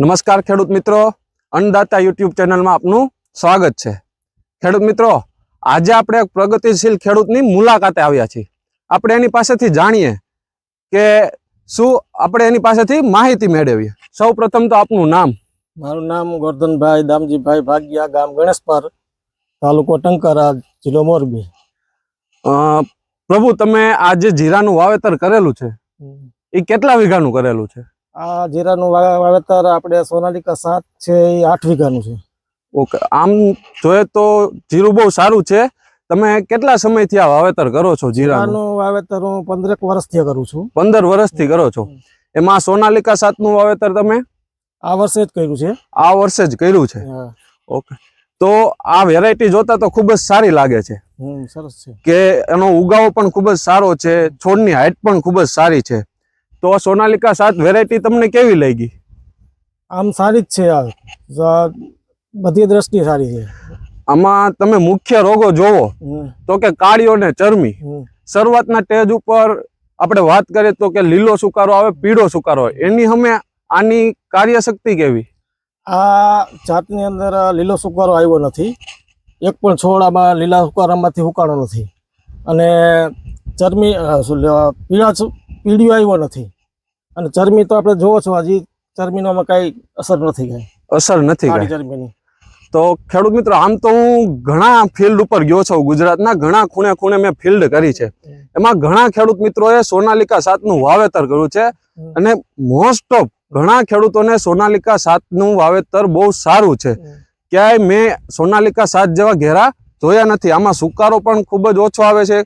નમસ્કાર ખેડૂત મિત્રો. અન્નદાતા યુટ્યુબ ચેનલમાં આપનું સ્વાગત છે. ખેડૂત મિત્રો આજે આપણે એક પ્રગતિશીલ ખેડૂતની મુલાકાતે આવ્યા છીએ. આપણે એની પાસેથી જાણીએ કે શું આપણે એની પાસેથી માહિતી મેળવીએ. સૌ પ્રથમ તો આપનું નામ. મારું નામ ગોરધનભાઈ દામજીભાઈ ભાગ્યા ગામ ગણેશપર તાલુકો ટંકારા જિલ્લો મોરબી. પ્રભુ તમે આ જે જીરાનું વાવેતર કરેલું છે એ કેટલા વીઘાનું કરેલું છે? આ જીરાનું વાવેતર આપણે સોનાલિકા સાત છે એ આઠ વીઘાનું છે. ઓકે આમ જોઈએ તો જીરું બહુ સારું છે. તમે કેટલા સમયથી આ વાવેતર કરો છો જીરાનું? જીરાનું વાવેતર હું પંદરેક વર્ષથી કરું છું. પંદર વર્ષથી કરો છો. એમાં સોનાલિકા સાતનું વાવેતર તમે? આ વર્ષે જ કર્યું છે. આ વર્ષે જ કર્યું છે? ઓકે. તો આ વેરાયટી જોતા તો ખૂબ જ સારી લાગે છે. સરસ છે. કે એનો ઉગાવો પણ ખૂબ જ સારો છે. છોડની હાઈટ પણ ખૂબ જ સારી છે. તો સોનાલિકા સાત વેરાયટી તમને કેવી લાગી? આમ સારી જ છે આ બધી દ્રષ્ટિએ સારી છે. આમાં તમે મુખ્ય રોગો જોવો તો કે કાળીઓ ને ચરમી. શરૂઆતના સ્ટેજ ઉપર આપણે વાત કરીએ તો કે લીલો સુકારો આવે પીળો સુકારો આવે. એની અમે આની કાર્યશક્તિ કેવી? આ જાતની અંદર લીલો સુકારો આવ્યો નથી. એક પણ છોડ આમાં લીલા સુકારામાંથી હુકાણો નથી. અને ચરમી પીળા પીળીઓ આવ્યો નથી. અને ચરમી તો આપણે જોવો છો હજી ચરમીનો આમાં કાંઈ અસર નથી ગઈ અસર નથી ગઈ. ચરમીની તો ખેડૂત મિત્રો આમ તો હું ઘણા ફિલ્ડ ઉપર ગયો છું. ગુજરાતના ઘણા ખૂણે ખૂણે મેં ફિલ્ડ કરી છે. એમાં ઘણા ખેડૂત મિત્રોએ સોનાલિકા સાતનું વાવેતર કર્યું છે. અને મોસ્ટ ઓફ ઘણા ખેડૂતોને સોનાલિકા સાતનું વાવેતર બહુ સારું છે. ક્યાંય મેં સોનાલિકા સાત જેવા ઘેરા જોયા નથી. આમાં સુકારો પણ ખૂબ જ ઓછો આવે છે.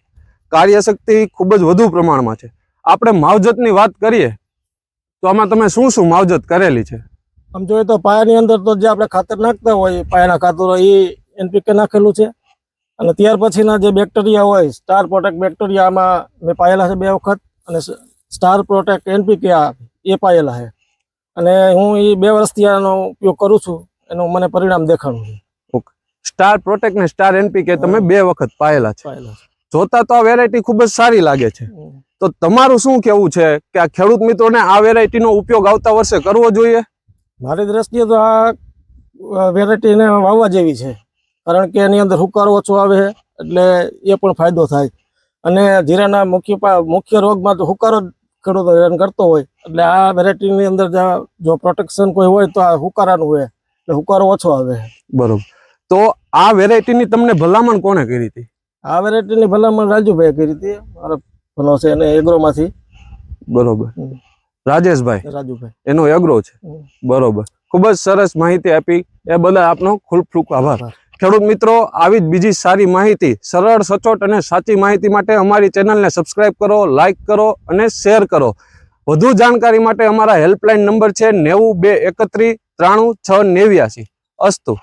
કાર્યશક્તિ ખૂબ જ વધુ પ્રમાણમાં છે. આપણે માવજતની વાત કરીએ તો આમાં તમે શું શું માવજત કરેલી છે? આમ જોઈએ તો પાયાની અંદર તો જે આપણે ખાતર નાખતા હોય પાયાના ખાતરો એ એનપીકે નાખેલું છે. અને ત્યાર પછીના જે બેક્ટેરિયા હોય સ્ટાર પ્રોટેક્ટ બેક્ટેરિયા આમાં મેં પાયેલા છે બે વખત અને સ્ટાર પ્રોટેક્ટ એનપીકે આ એ પાયેલા છે. અને હું એ બે વર્ષથી આનો ઉપયોગ કરું છું એનું મને પરિણામ દેખાણું છે. સ્ટાર પ્રોટેક્ટ ને સ્ટાર એનપીકે તમે બે વખત પાયેલા છે. પાયેલા જોતા તો આ વેરાયટી ખૂબ જ સારી લાગે છે. તો તમારું શું કેવું છે કે આ ખેડૂત મિત્રોને આ વેરાયટીનો ઉપયોગ આવતા વર્ષે કરવો જોઈએ? મારી દ્રષ્ટિએ તો આ વેરાયટીને વાવવા જેવી છે. કારણ કે એની અંદર હુકારો ઓછો આવે એટલે એ પણ ફાયદો થાય. અને જીરાના મુખ્ય મુખ્ય રોગમાં તો હુકારો ખેડૂતો હેરાન કરતો હોય. એટલે આ વેરાયટીની અંદર જો પ્રોટેક્શન કોઈ હોય તો આ હુકારાનું હોય. એટલે હુકારો ઓછો આવે. બરોબર. તો આ વેરાયટીની તમને ભલામણ કોણે કરી હતી? આ વેરાયટીની ભલામણ રાજુભાઈ કરી હતી. મારો ભલો છે અને એગ્રોમાંથી. બરોબર. રાજેશભાઈ રાજુભાઈ. એનો એગ્રો છે. બરોબર. ખૂબ જ સરસ માહિતી આપી. એ બદલ આપનો ખૂલફૂક આભાર. ખેડૂત મિત્રો આવી જ બીજી સારી માહિતી સરળ સચોટ અને સાચી માહિતી માટે અમારી ચેનલને સબસ્ક્રાઇબ કરો લાઇક કરો અને શેર કરો. વધુ જાણકારી માટે અમારા હેલ્પલાઇન નંબર છે નેવું બે એકત્રીસ ત્રાણું છ નેવ્યાસી. અસ્તુ.